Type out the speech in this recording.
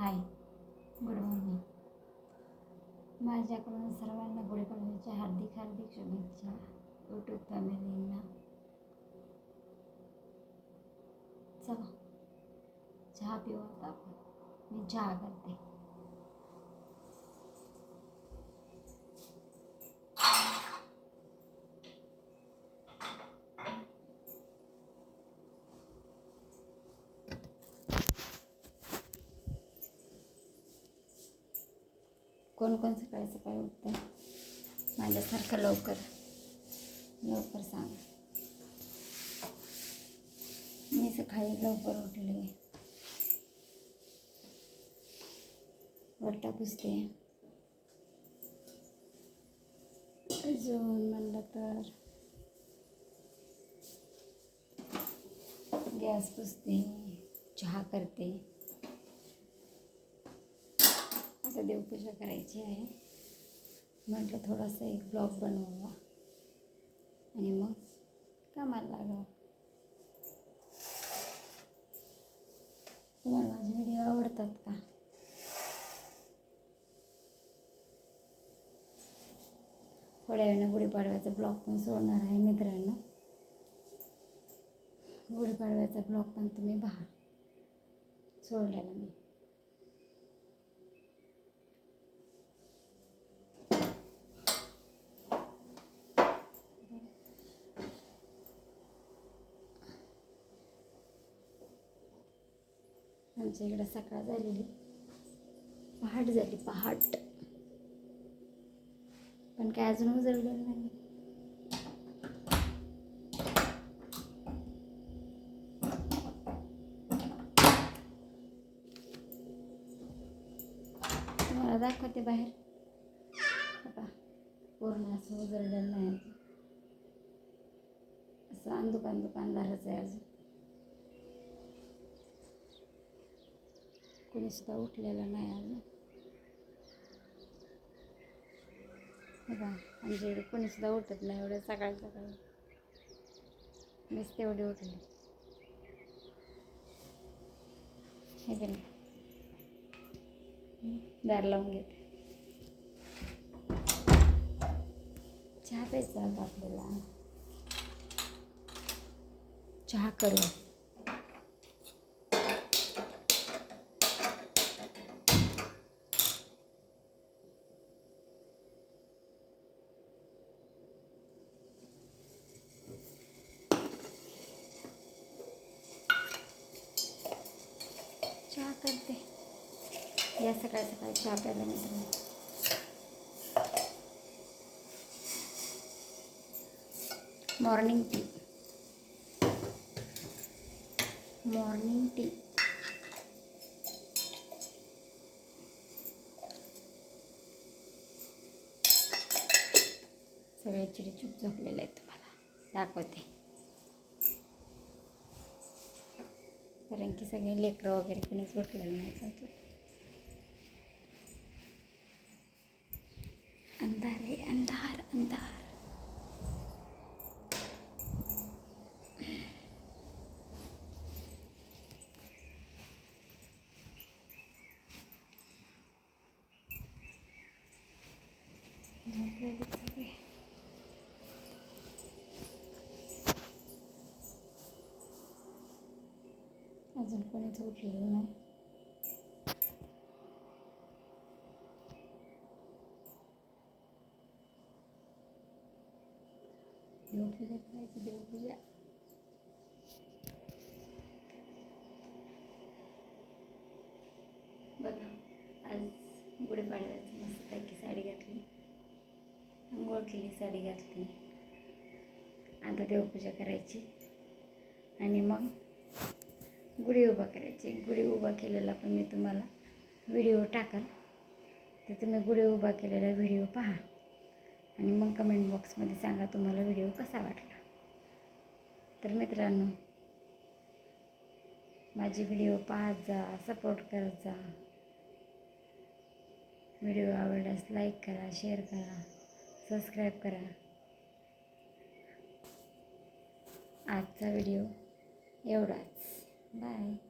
Hi good morning. माझ्याकडून सर्वांना गुढीपाडव्याच्या हार्दिक हार्दिक शुभेच्छा. यूट्यूब फॅमिलींना. चला चहा पिऊ आता आपण. मी चहा करते. कोण कोण सकाळी सकाळी उठतं? माझ्यासारखं लवकर. लवकर सांग. मी सकाळी लवकर उठले. वरटा पुसते. अजून म्हणलं तर. गॅस पुसते. चहा करते. आता देवपूजा करायची आहे. म्हटलं थोडासा एक ब्लॉग बनवावा आणि मग कामाला लागावं तुम्हाला माझे व्हिडिओ आवडतात का? थोड्या वेळानं गुढीपाडव्याचा ब्लॉग पण सोडणार आहे मित्रांनो. गुढीपाडव्याचा ब्लॉग पण तुम्ही पहा सोडलेला मी. आमच्या इकडं सकाळ झालेली. पहाट झाली पहाट. पण काय अजून उजळलेलं नाही तुम्हाला दाखवते बाहेर. पूर्ण असं उजळलेलं नाही असं अंदुकान दुकानदारच आहे अजून. कोणी सुद्धा उठलेलं नाही अजून. बघा आमच्या इकडे कोणी सुद्धा उठत नाही एवढं सकाळी सकाळी. मीच तेवढी उठले. हे की नाही दार लावून घेते. चहा प्यायचा आता आपल्याला. चहा करू चहा करते. या सकाळी सकाळी चहा प्यायला मित्रांनो मॉर्निंग टी मॉर्निंग टी सगळे चिडीचूप झोपलेले आहेत तुम्हाला. दाखवते. कारण की सगळे लेकरं वगैरे कोणीच उठलेलं नाही अजून. अंधार आहे अंधार अंधार झोपलेले अजून कोणीच उठलेलं नाही. देवपूजा करायची देवपूजा? बघा आज गुढीपाडव्याची मस्तपैकी साडी घातली. आंघोळ केली साडी घातली. आता देवपूजा करायची. आणि मग गुढी उभा करायची. गुढी उभा केलेला पण मी तुम्हाला व्हिडिओ टाकाल. तर तुम्ही गुढी उभा केलेला व्हिडिओ पहा. आणि मग कमेंट बॉक्समध्ये सांगा तुम्हाला व्हिडिओ कसा वाटला. तर मित्रांनो माझी व्हिडिओ पाहत जा सपोर्ट करत जा. व्हिडिओ आवडल्यास लाईक करा शेअर करा सबस्क्राईब करा. आजचा व्हिडिओ एवढाच. 来。